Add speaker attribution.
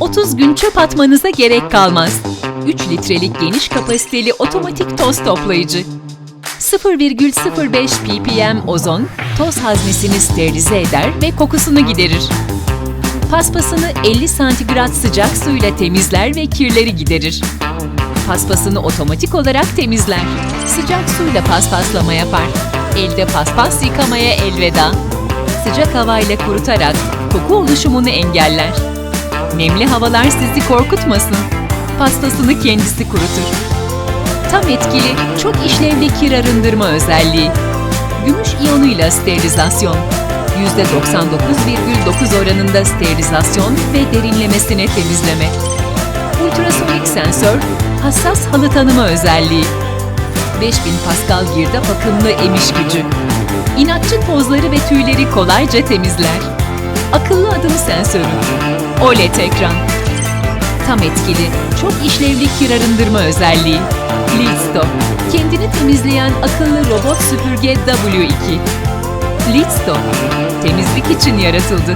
Speaker 1: 30 gün çöp atmanıza gerek kalmaz. 3 litrelik geniş kapasiteli otomatik toz toplayıcı. 0,05 ppm ozon, toz haznesini sterilize eder ve kokusunu giderir. Paspasını 50 santigrat sıcak suyla temizler ve kirleri giderir. Paspasını otomatik olarak temizler. Sıcak suyla paspaslama yapar. Elde paspas yıkamaya elveda. Sıcak havayla kurutarak koku oluşumunu engeller. Nemli havalar sizi korkutmasın. Pastasını kendisi kurutur. Tam etkili, çok işlevli kir arındırma özelliği. Gümüş iyonuyla sterilizasyon. %99,9 oranında sterilizasyon ve derinlemesine temizleme. Ultrasonik sensör, hassas halı tanıma özelliği. 5000 Pascal girdap akımlı emiş gücü. İnatçı tozları ve tüyleri kolayca temizler. Adım sensörü. OLED ekran. Tam etkili, çok işlevli kir arındırma özelliği. Lidstop. Kendini temizleyen akıllı robot süpürge W2. Lidstop. Temizlik için yaratıldı.